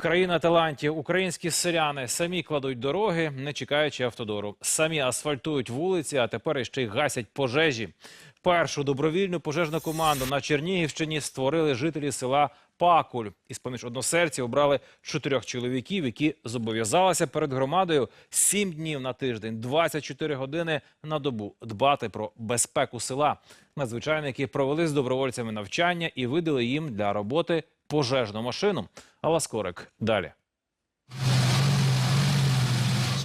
Країна талантів. Українські селяни самі кладуть дороги, не чекаючи автодору. Самі асфальтують вулиці, а тепер іще й гасять пожежі. Першу добровільну пожежну команду на Чернігівщині створили жителі села Пакуль. Із поміж односельців обрали чотирьох чоловіків, які зобов'язалися перед громадою сім днів на тиждень, 24 години на добу дбати про безпеку села. Надзвичайники провели з добровольцями навчання і видали їм для роботи пожежну машину. Алла Скорик далі.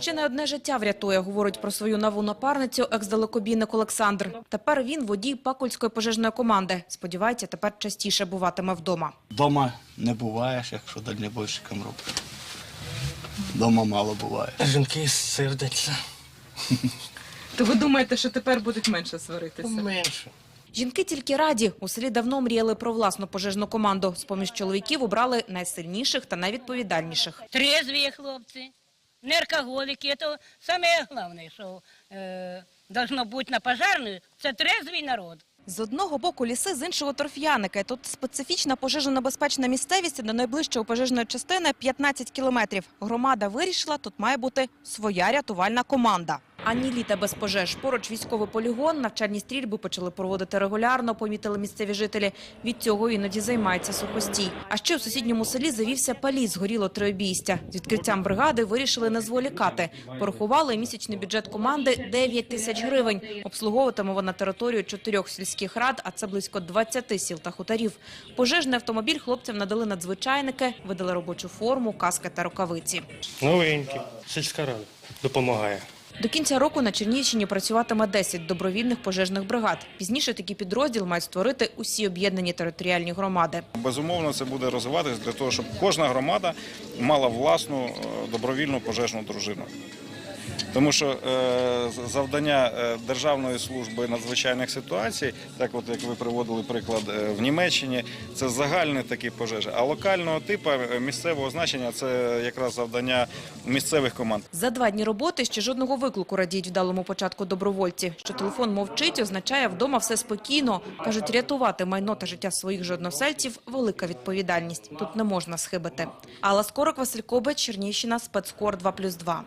Ще не одне життя врятує, говорить про свою нову напарницю екс-далекобійник Олександр. Тепер він водій Пакульської пожежної команди. Сподівається, тепер частіше буватиме вдома. Дома не буваєш, якщо дальнобойщиком робиш. Дома мало буває. Жінки сердяться. То ви думаєте, що тепер будуть менше сваритися? Менше. Жінки тільки раді. У селі давно мріяли про власну пожежну команду. З-поміж чоловіків обрали найсильніших та найвідповідальніших. трезві хлопці, не алкоголіки. Це саме головне, що е, должно бути на пожарної, це трезвий народ. З одного боку ліси, з іншого торф'яники. Тут специфічна пожежонебезпечна місцевість до найближчої пожежної частини 15 кілометрів. Громада вирішила, тут має бути своя рятувальна команда. Ані літа без пожеж. Поруч військовий полігон, навчальні стрільби почали проводити регулярно, помітили місцеві жителі. Від цього іноді займається сухостій. А ще у сусідньому селі завівся паліт, згоріло три обійстя. З відкриттям бригади вирішили не зволікати. Порахували місячний бюджет команди 9 тисяч гривень. Обслуговуватиме вона територію чотирьох сільських рад, а це близько 20 сіл та хуторів. Пожежний автомобіль хлопцям надали надзвичайники, видали робочу форму, каски та рукавиці. Новенькі. Сільська рада допомагає. До кінця року на Чернігівщині працюватиме 10 добровільних пожежних бригад. Пізніше такий підрозділ мають створити усі об'єднані територіальні громади. Безумовно, це буде розвиватися для того, щоб кожна громада мала власну е, добровільну пожежну дружину. Тому що е, завдання е, Державної служби надзвичайних ситуацій, так от як ви приводили приклад е, в Німеччині, це загальні такі пожежі. А локального типу місцевого значення це якраз завдання місцевих команд. За два дні роботи ще жодного виклику радіють вдалому початку добровольці. Що телефон мовчить, означає вдома все спокійно. Кажуть, рятувати майно та життя своїх же односельців – велика відповідальність. Тут не можна схибити. Алла Скорок, Василь Кобець, Чернігівщина, спецкор 2+,2.